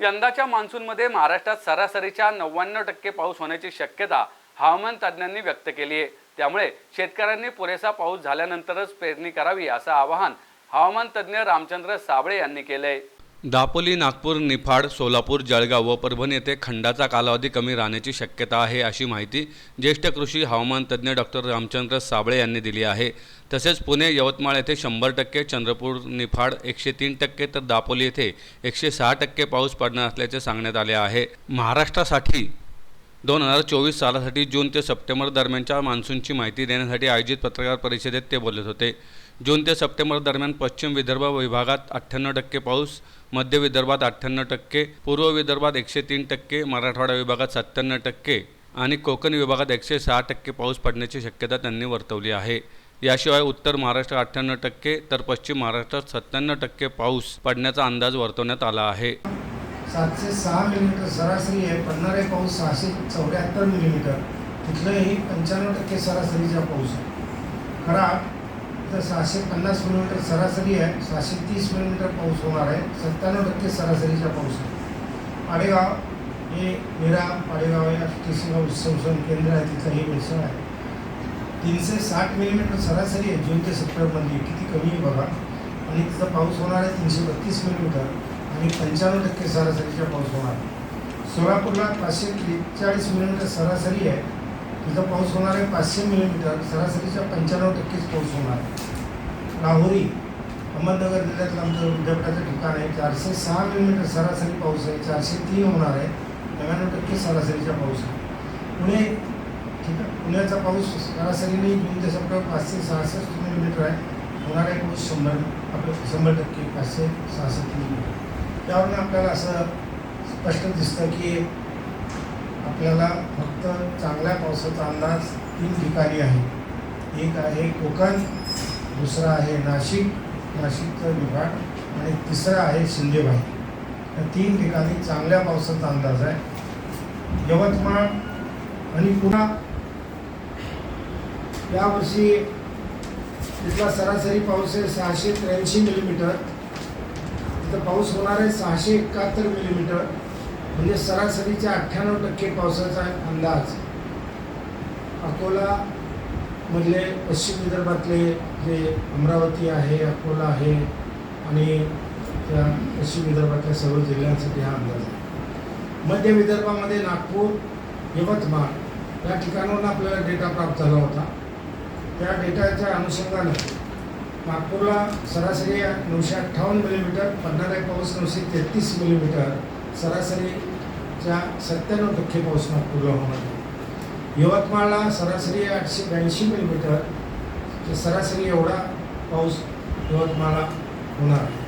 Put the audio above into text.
यंदाच्या मान्सूनमध्ये महाराष्ट्रात सरासरीच्या नव्याण्णव टक्के पाऊस होण्याची शक्यता हवामान तज्ज्ञांनी व्यक्त केली आहे. त्यामुळे शेतकऱ्यांनी पुरेसा पाऊस झाल्यानंतरच पेरणी करावी असं आवाहन हवामान तज्ज्ञ रामचंद्र साबळे यांनी केलंय. दापोली नागपूर निफाड सोलापूर जळगाव व परभणी येथे खंडाचा कालावधी कमी राहण्याची शक्यता आहे अशी माहिती ज्येष्ठ कृषी हवामान तज्ज्ञ डॉक्टर रामचंद्र साबळे यांनी दिली आहे. तसेच पुणे यवतमाळ येथे शंभर टक्के चंद्रपूर निफाड एकशे तीन टक्के तर दापोली येथे एकशे सहा टक्के पाऊस पडणार असल्याचे सांगण्यात आले आहे. महाराष्ट्रासाठी दोन हजार चोवीस सालासाठी जून ते सप्टेंबर दरम्यानच्या मान्सूनची माहिती देण्यासाठी आयोजित पत्रकार परिषदेत ते बोलत होते. जून ते सप्टेंबर दरम्यान पश्चिम विदर्भ विभागात अठ्ठ्याण्णव टक्के पाऊस मध्य विदर्भात अठ्ठ्याण्णव टक्के पूर्व विदर्भात एकशे तीन टक्के मराठवाडा विभागात सत्त्याण्णव टक्के आणि कोकण विभागात एकशे सहा टक्के पाऊस पडण्याची शक्यता त्यांनी वर्तवली आहे. याशिवाय उत्तर महाराष्ट्रात अठ्ठ्याण्णव टक्के तर पश्चिम महाराष्ट्रात सत्त्याण्णव टक्के पाऊस पडण्याचा अंदाज वर्तवण्यात आला आहे. सातशे सहा मिलीमीटर सरासरी आहे पडणारे पाऊस सहाशे चौऱ्याहत्तर मिलीमीटर. तिथलंही पंच्याण्णव टक्के सरासरीचा पाऊस आहे. खरा तर सहाशे पन्नास मिलीमीटर सरासरी आहे. सहाशे तीस मिलीमीटर पाऊस होणार आहे. सत्त्याण्णव टक्के सरासरीचा पाऊस आहे. पाडेगाव हे मीरा पाडेगाव या टीसीगाव संशोधन केंद्र आहे. तिथं हे वेळसळ आहे. तीनशे साठ मिलीमीटर सरासरी आहे. जून ते सप्टेंबरमध्ये. किती कमी आहे बघा. आणि तिथं पाऊस होणार आहे तीनशे बत्तीस मिलीमीटर आणि पंच्याण्णव टक्के सरासरीचा पाऊस होणार आहे. सोलापूरला पाचशे त्रेचाळीस मिलीमीटर सरासरी आहे. तिथं पाऊस होणार आहे पाचशे मिलीमीटर सरासरीचा पंच्याण्णव टक्केच पाऊस होणार आहे. राहुरी अहमदनगर जिल्ह्यातलं आमचं विद्यापीठाचं ठिकाण आहे. चारशे सहा मिलीमीटर सरासरी पाऊस आहे. चारशे तीन होणार आहे. नव्याण्णव टक्के सरासरीचा पाऊस आहे. पुणे ठीक आहे पुण्याचा पाऊस सरासरीने जून ते सप्टेंबर पाचशे सहासष्ट मिलीमीटर आहे. होणार आहे पाऊस शंभर आपलं शंभर टक्के पाचशे सहासष्ट मिलीमीटर. त्यावरून आपल्याला असं स्पष्ट दिसतं की आपल्याला फक्त चांगल्या पावसाचा अंदाज तीन ठिकाणी आहे. एक आहे कोकण दुसरा आहे नाशिक नाशिकचं विभाग आणि तिसरा आहे शिंदेबाई. या तीन ठिकाणी चांगल्या पावसाचा अंदाज आहे. यवतमाळ आणि पुन्हा यावर्षी तिथला सरासरी पाऊस आहे सहाशे त्र्याऐंशी मिलीमीटर तिथं पाऊस होणार आहे सहाशे एकाहत्तर मिलीमीटर म्हणजे सरासरीच्या अठ्ठ्याण्णव टक्के पावसाचा अंदाज. अकोला मधले पश्चिम विदर्भातले जे अमरावती आहे अकोला आहे आणि त्या पश्चिम विदर्भातल्या सर्व जिल्ह्यांसाठी हा अंदाज आहे. मध्य विदर्भामध्ये नागपूर यवतमाळ या ठिकाणावरून आपल्याला डेटा प्राप्त झाला होता. त्या डेटाच्या अनुषंगानं नागपूरला सरासरी नऊशे अठ्ठावन्न मिलीमीटर पडणारा पाऊस नऊशे तेहतीस मिलीमीटर सरासरीच्या सत्त्याण्णव टक्के पाऊस पुलवामामध्ये यवतमाळला सरासरी आठशे ब्याऐंशी मिलीमीटर सरासरी एवढा पाऊस यवतमाळला होणार आहे.